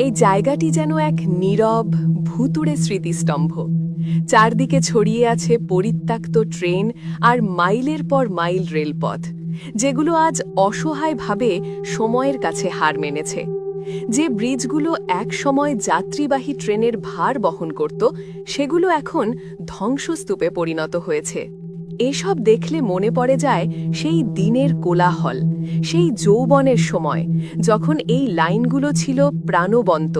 এই জায়গাটি যেন এক নীরব, ভুতুড়ে স্মৃতিস্তম্ভ। চারদিকে ছড়িয়ে আছে পরিত্যক্ত ট্রেন আর মাইলের পর মাইল রেলপথ, যেগুলো আজ অসহায়ভাবে সময়ের কাছে হার মেনেছে। যে ব্রিজগুলো একসময় যাত্রীবাহী ট্রেনের ভার বহন করত, সেগুলো এখন ধ্বংসস্তূপে পরিণত হয়েছে। এসব দেখলে মনে পড়ে যায় সেই দিনের কোলাহল, সেই যৌবনের সময়, যখন এই লাইনগুলো ছিল প্রাণবন্ত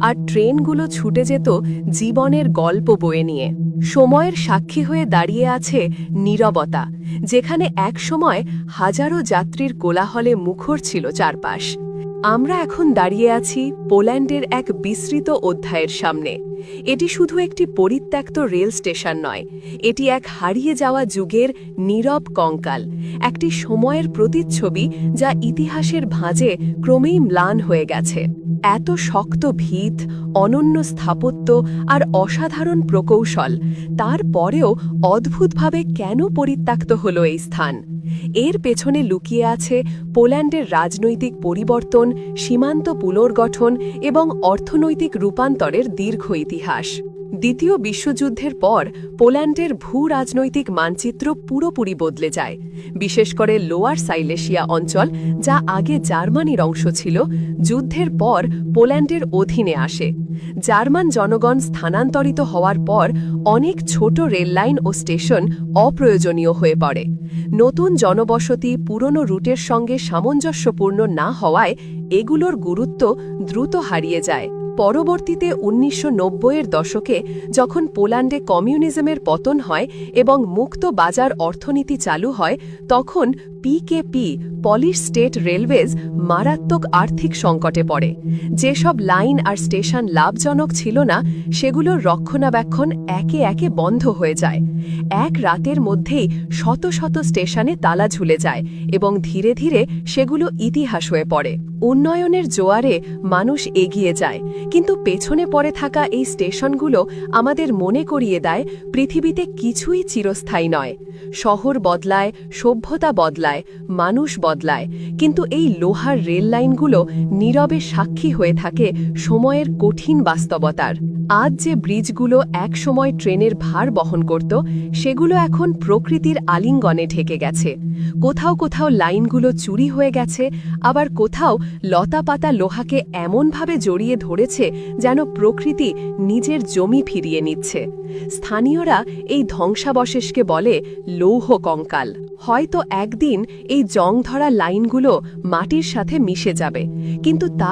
আর ট্রেনগুলো ছুটে যেত জীবনের গল্প বয়ে নিয়ে। সময়ের সাক্ষী হয়ে দাঁড়িয়ে আছে নীরবতা, যেখানে এক সময় হাজারো যাত্রীর কোলাহলে মুখর ছিল চারপাশ। আমরা এখন দাঁড়িয়ে আছি পোল্যান্ডের এক বিস্তৃত অধ্যায়ের সামনে। এটি শুধু একটি পরিত্যক্ত রেল স্টেশন নয়, এটি এক হারিয়ে যাওয়া যুগের নীরব কঙ্কাল, একটি সময়ের প্রতিচ্ছবি যা ইতিহাসের ভাঁজে ক্রমেই ম্লান হয়ে গেছে। এত শক্ত ভিত, অনন্য স্থাপত্য আর অসাধারণ প্রকৌশল তারপরেও অদ্ভুতভাবে কেন পরিত্যক্ত হল এই স্থান? এর পেছনে লুকিয়ে আছে পোল্যান্ডের রাজনৈতিক পরিবর্তন, সীমান্ত পুনর্গঠন এবং অর্থনৈতিক রূপান্তরের দীর্ঘ ইতিহাস দ্বিতীয় বিশ্বযুদ্ধের পর পোল্যান্ডের ভূ রাজনৈতিক মানচিত্র পুরোপুরি বদলে যায়। বিশেষ করে লোয়ার সাইলেশিয়া অঞ্চল, যা আগে জার্মানির অংশ ছিল, যুদ্ধের পর পোল্যান্ডের অধীনে আসে। জার্মান জনগণ স্থানান্তরিত হওয়ার পর অনেক ছোট রেললাইন ও স্টেশন অপ্রয়োজনীয় হয়ে পড়ে। নতুন জনবসতি পুরনো রুটের সঙ্গে সামঞ্জস্যপূর্ণ না হওয়ায় এগুলোর গুরুত্ব দ্রুত হারিয়ে যায়। পরবর্তীতে উনিশশো এর দশকে যখন পোল্যান্ডে কমিউনিজমের পতন হয় এবং মুক্ত বাজার অর্থনীতি চালু হয়, তখন পিকেপি পলিশ স্টেট রেলওয়েজ মারাত্মক আর্থিক সংকটে পড়ে। যেসব লাইন আর স্টেশন লাভজনক ছিল না, সেগুলোর রক্ষণাবেক্ষণ একে একে বন্ধ হয়ে যায়। এক রাতের মধ্যেই শত শত স্টেশনে তালা ঝুলে যায় এবং ধীরে ধীরে সেগুলো ইতিহাস হয়ে পড়ে। উন্নয়নের জোয়ারে মানুষ এগিয়ে যায়, কিন্তু পেছনে পড়ে থাকা এই স্টেশনগুলো আমাদের মনে করিয়ে দেয় পৃথিবীতে কিছুই চিরস্থায়ী নয়। শহর বদলায়, সভ্যতা বদলায়, মানুষ বদলায়। কিন্তু এই লোহার রেল লাইনগুলো নীরবে সাক্ষী হয়ে থাকে সময়ের কঠিন বাস্তবতার। আজ যে ব্রিজগুলো একসময় ট্রেনের ভার বহন করত, সেগুলো এখন প্রকৃতির আলিঙ্গনে ঢেকে গেছে। কোথাও কোথাও লাইনগুলো চুরি হয়ে গেছে, আবার কোথাও লতাপাতা লোহাকে এমনভাবে জড়িয়ে ধরেছে যেন প্রকৃতি নিজের জমি ফিরিয়ে নিচ্ছে। স্থানীয়রা এই ধ্বংসাবশেষকে বলে লৌহ কঙ্কাল হয়তো একদিন এই জং ধরা লাইনগুলো মাটির সাথে মিশে যাবে। কিন্তু তার